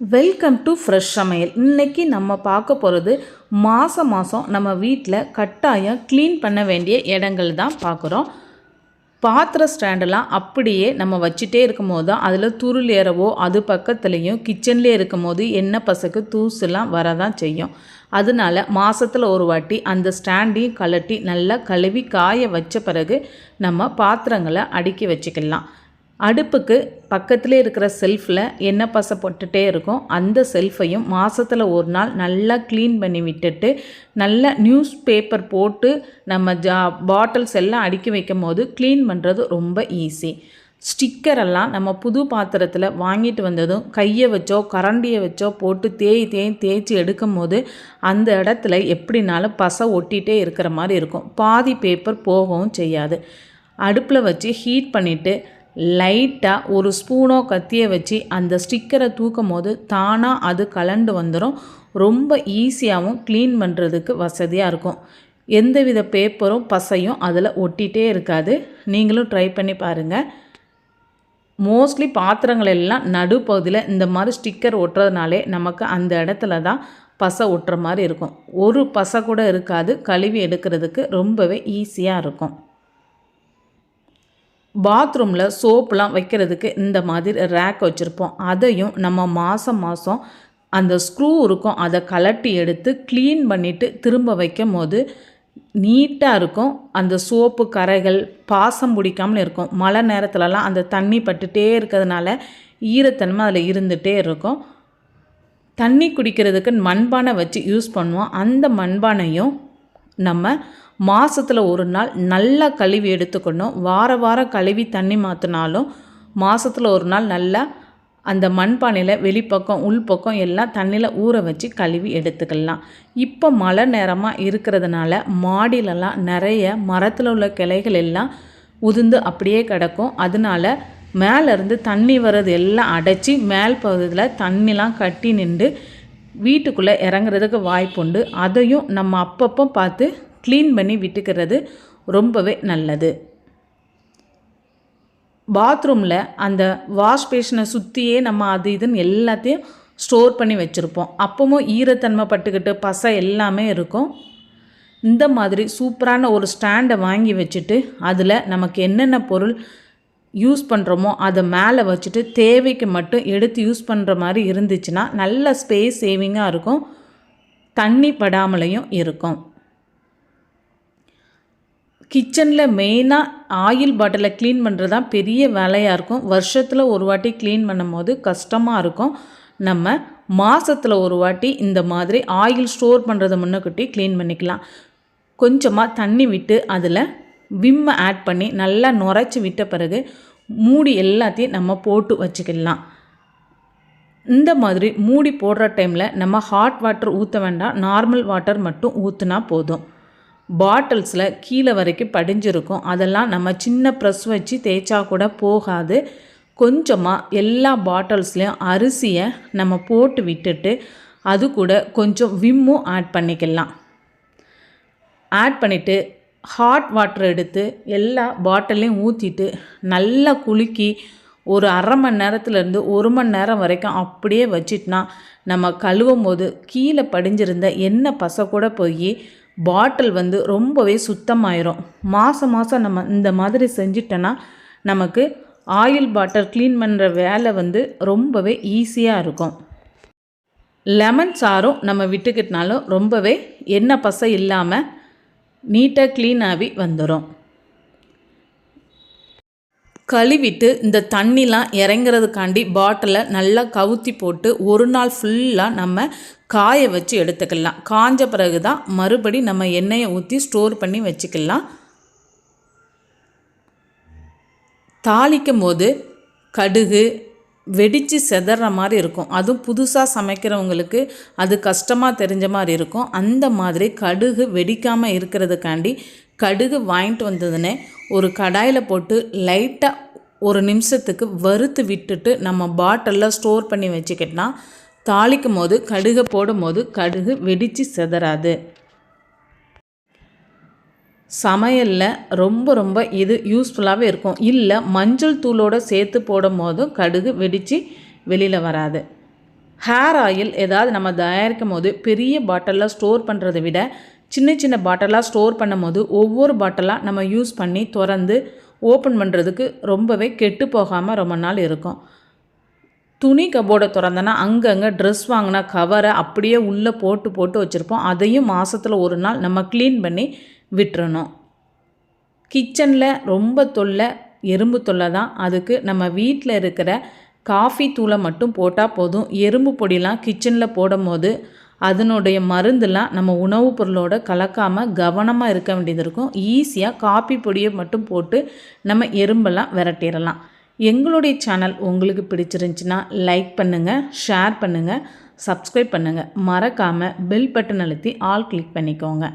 Welcome to fresh சமையல் இன்னைக்கு நம்ம பார்க்க போகிறது மாதம் மாதம் நம்ம வீட்டில் கட்டாயம் க்ளீன் பண்ண வேண்டிய இடங்கள் தான் பார்க்குறோம். பாத்திர ஸ்டாண்டெல்லாம் அப்படியே நம்ம வச்சுட்டே இருக்கும் போது தான் அதில் துருள் ஏறவோ அது பக்கத்துலேயும் கிச்சன்லேயே இருக்கும் போது எண்ணெய் பசக்கு தூசுலாம் வரதான் செய்யும். அதனால மாதத்தில் ஒரு வாட்டி அந்த ஸ்டாண்டையும் கழட்டி நல்லா கழுவி காய வச்ச பிறகு நம்ம பாத்திரங்களை அடுக்கி வச்சுக்கலாம். அடுப்புக்கு பக்கத்திலே இருக்கிற செல்ஃபில் எண்ணெய் பசை போட்டுகிட்டே இருக்கும். அந்த செல்ஃபையும் மாதத்தில் ஒரு நாள் நல்லா க்ளீன் பண்ணி விட்டுட்டு நல்லா நியூஸ் பேப்பர் போட்டு நம்ம ஜா பாட்டில்ஸ் எல்லாம் அடுக்கி வைக்கும் போது க்ளீன் பண்ணுறது ரொம்ப ஈஸி ஸ்டிக்கரெல்லாம் நம்ம புது பாத்திரத்தில் வாங்கிட்டு வந்ததும் கையை வச்சோ கரண்டியை வச்சோ போட்டு தேய் தேய் தேய்ச்சி எடுக்கும் போது அந்த இடத்துல எப்படினாலும் பசை ஒட்டிகிட்டே இருக்கிற மாதிரி இருக்கும். பாதி பேப்பர் போகவும் செய்யாது. அடுப்பில் வச்சு ஹீட் பண்ணிவிட்டு லைட்டாக ஒரு ஸ்பூனோ கத்தியை வச்சு அந்த ஸ்டிக்கரை தூக்கும் போது தானாக அது கலண்டு வந்துடும் ரொம்ப ஈஸியாகவும் க்ளீன் பண்ணுறதுக்கு வசதியாக இருக்கும். எந்தவித பேப்பரும் பசையும் அதில் ஒட்டிகிட்டே இருக்காது. நீங்களும் ட்ரை பண்ணி பாருங்கள் மோஸ்ட்லி பாத்திரங்கள் எல்லாம் நடுப்பகுதியில் இந்த மாதிரி ஸ்டிக்கர் ஒட்டுறதுனாலே நமக்கு அந்த இடத்துல தான் பசை ஒட்டுற மாதிரி இருக்கும். ஒரு பசை கூட இருக்காது. கழுவி எடுக்கிறதுக்கு ரொம்பவே ஈஸியாக இருக்கும். பாத்ரூமில் சோப்புலாம் வைக்கிறதுக்கு இந்த மாதிரி ரேக் வச்சுருப்போம். அதையும் நம்ம மாதம் மாதம் அந்த ஸ்க்ரூ இருக்கும். அதை கலட்டி எடுத்து க்ளீன் பண்ணிவிட்டு திரும்ப வைக்கும் போது நீட்டாக இருக்கும். அந்த சோப்பு கரைகள் பாசம் பிடிக்காமல் இருக்கும். மழை நேரத்துலலாம் அந்த தண்ணி பட்டுகிட்டே இருக்கிறதுனால ஈரத்தன்மை அதில் இருந்துகிட்டே இருக்கும். தண்ணி குடிக்கிறதுக்கு மண்பானை வச்சு யூஸ் பண்ணுவோம். அந்த மண்பானையும் நம்ம மாதத்தில் ஒரு நாள் நல்லா கழுவி எடுத்துக்கணும். வார வாரம் கழுவி தண்ணி மாற்றினாலும் மாதத்தில் ஒரு நாள் நல்லா அந்த மண்பானையில் வெளிப்பக்கம் உள்பக்கம் எல்லாம் தண்ணியில் ஊற வச்சு கழுவி எடுத்துக்கலாம். இப்போ மழை நேரமாக இருக்கிறதுனால மாடியிலலாம் நிறைய மரத்தில் உள்ள கிளைகள் எல்லாம் உதிர்ந்து அப்படியே கிடக்கும். அதனால மேலேருந்து தண்ணி வர்றது எல்லாம் அடைச்சி மேல் பகுதியில் தண்ணிலாம் கட்டி நின்று வீட்டுக்குள்ளே இறங்குறதுக்கு வாய்ப்புண்டு அதையும் நம்ம அப்பப்போ பார்த்து க்ளீன் பண்ணி விட்டுக்கிறது ரொம்பவே நல்லது. பாத்ரூமில் அந்த வாஷ் பேஷனை சுற்றியே நம்ம அது இதுன்னு எல்லாத்தையும் ஸ்டோர் பண்ணி வச்சுருப்போம். அப்பவும் ஈரத்தன்மை பட்டுக்கிட்டு பசை எல்லாமே இருக்கும். இந்த மாதிரி சூப்பரான ஒரு ஸ்டாண்டை வாங்கி வச்சுட்டு அதில் நமக்கு என்னென்ன பொருள் யூஸ் பண்ணுறோமோ அதை மேலே வச்சுட்டு தேவைக்கு மட்டும் எடுத்து யூஸ் பண்ணுற மாதிரி இருந்துச்சுன்னா நல்ல ஸ்பேஸ் சேவிங்காக இருக்கும். தண்ணி படாமலையும் இருக்கும். கிச்சனில் மெயினாக ஆயில் பாட்டிலை க்ளீன் பண்ணுறது தான் பெரிய வேலையாக இருக்கும். வருஷத்தில் ஒரு வாட்டி க்ளீன் பண்ணும்போது கஷ்டமாக இருக்கும். நம்ம மாதத்தில் ஒரு வாட்டி இந்த மாதிரி ஆயில் ஸ்டோர் பண்ணுறதை முன்னக்கூட்டி க்ளீன் பண்ணிக்கலாம். கொஞ்சமாக தண்ணி விட்டு அதில் விம்மை ஆட் பண்ணி நல்லா நுரைச்சி விட்ட பிறகு மூடி எல்லாத்தையும் நம்ம போட்டு வச்சுக்கலாம். இந்த மாதிரி மூடி போடுற டைமில் நம்ம ஹாட் வாட்டர் ஊற்ற வேண்டாம். நார்மல் வாட்டர் மட்டும் ஊற்றுனா போதும். பாட்டில்ஸில் கீழே வரைக்கும் படிஞ்சிருக்கும். அதெல்லாம் நம்ம சின்ன ப்ரெஸ் வச்சு தேய்ச்சா கூட போகாது. கொஞ்சமாக எல்லா பாட்டில்ஸ்லேயும் அரிசியை நம்ம போட்டு விட்டுட்டு அது கூட கொஞ்சம் விம்மும் ஆட் பண்ணிக்கலாம். ஆட் பண்ணிவிட்டு ஹாட் வாட்டர் எடுத்து எல்லா பாட்டிலையும் ஊற்றிட்டு நல்லா குலுக்கி ஒரு அரை மணி நேரத்துலேருந்து ஒரு மணி நேரம் வரைக்கும் அப்படியே வச்சிட்னா நம்ம கழுவும் போது கீழே படிஞ்சிருந்த எண்ணெய் பசை கூட போய் பாட்டில் வந்து ரொம்பவே சுத்தமாயிரும். மாதம் மாதம் நம்ம இந்த மாதிரி செஞ்சிட்டோன்னா நமக்கு ஆயில் பாட்டில் க்ளீன் பண்ணுற வேலை வந்து ரொம்பவே ஈஸியாக இருக்கும். லெமன் சாரும் நம்ம விட்டுக்கிட்டனாலும் ரொம்பவே எண்ணெய் பசை இல்லாமல் நீட்டாக க்ளீன் ஆகி வந்துடும் கழுவிட்டு இந்த தண்ணிலாம் இறங்கிறதுக்காண்டி பாட்டிலை நல்லா கவுத்தி போட்டு ஒரு நாள் ஃபுல்லாக நம்ம காய வச்சு எடுத்துக்கலாம். காஞ்ச பிறகு தான் மறுபடி நம்ம எண்ணெயை ஊற்றி ஸ்டோர் பண்ணி வச்சுக்கலாம். தாளிக்கும் போது கடுகு வெடித்து செதற மாதிரி இருக்கும். அதுவும் புதுசாக சமைக்கிறவங்களுக்கு அது கஷ்டமாக தெரிஞ்ச மாதிரி இருக்கும். அந்த மாதிரி கடுகு வெடிக்காமல் இருக்கிறதுக்காண்டி கடுகு வாங்கிட்டு வந்ததுன்னே ஒரு கடாயில் போட்டு லைட்டாக ஒரு நிமிஷத்துக்கு வறுத்து விட்டுட்டு நம்ம பாட்டிலில் ஸ்டோர் பண்ணி வச்சுக்கிட்டோம்னா தாளிக்கும் போது கடுகை போடும் போது கடுகு வெடித்து செதறாது. சமையலில் ரொம்ப ரொம்ப இது யூஸ்ஃபுல்லாகவே இருக்கும். இல்லை மஞ்சள் தூளோடு சேர்த்து போடும் போதும் கடுகு வெடித்து வெளியில் வராது. ஹேர் ஆயில் ஏதாவது நம்ம தயாரிக்கும் போது பெரிய பாட்டிலாக ஸ்டோர் பண்ணுறதை விட சின்ன சின்ன பாட்டிலாக ஸ்டோர் பண்ணும்போது ஒவ்வொரு பாட்டிலாக நம்ம யூஸ் பண்ணி திறந்து ஓப்பன் பண்ணுறதுக்கு ரொம்பவே கெட்டு போகாமல் ரொம்ப நாள் இருக்கும். துணி கபோர்டை திறந்தனா அங்கங்கே ட்ரெஸ் வாங்கின கவரை அப்படியே உள்ளே போட்டு போட்டு வச்சுருப்போம். அதையும் மாதத்தில் ஒரு நாள் நம்ம க்ளீன் பண்ணி விட்டுறணும். கிச்சனில் ரொம்ப தொல்லை எறும்பு தொல்லை தான். அதுக்கு நம்ம வீட்டில் இருக்கிற காஃபி தூளை மட்டும் போட்டால் போதும். எறும்பு பொடிலாம் கிச்சனில் போடும் போது அதனுடைய மருந்துலாம் நம்ம உணவுப் பொருளோட கலக்காமல் கவனமாக இருக்க வேண்டியது இருக்கும். ஈஸியாக காஃபி பொடியை மட்டும் போட்டு நம்ம எறும்பெல்லாம் விரட்டிடலாம். எங்களுடைய சேனல் உங்களுக்கு பிடிச்சிருந்துச்சின்னா லைக் பண்ணுங்கள் ஷேர் பண்ணுங்கள் சப்ஸ்கிரைப் பண்ணுங்கள் மறக்காமல் பெல் பட்டன் அழுத்தி ஆல் கிளிக் பண்ணிக்கோங்க.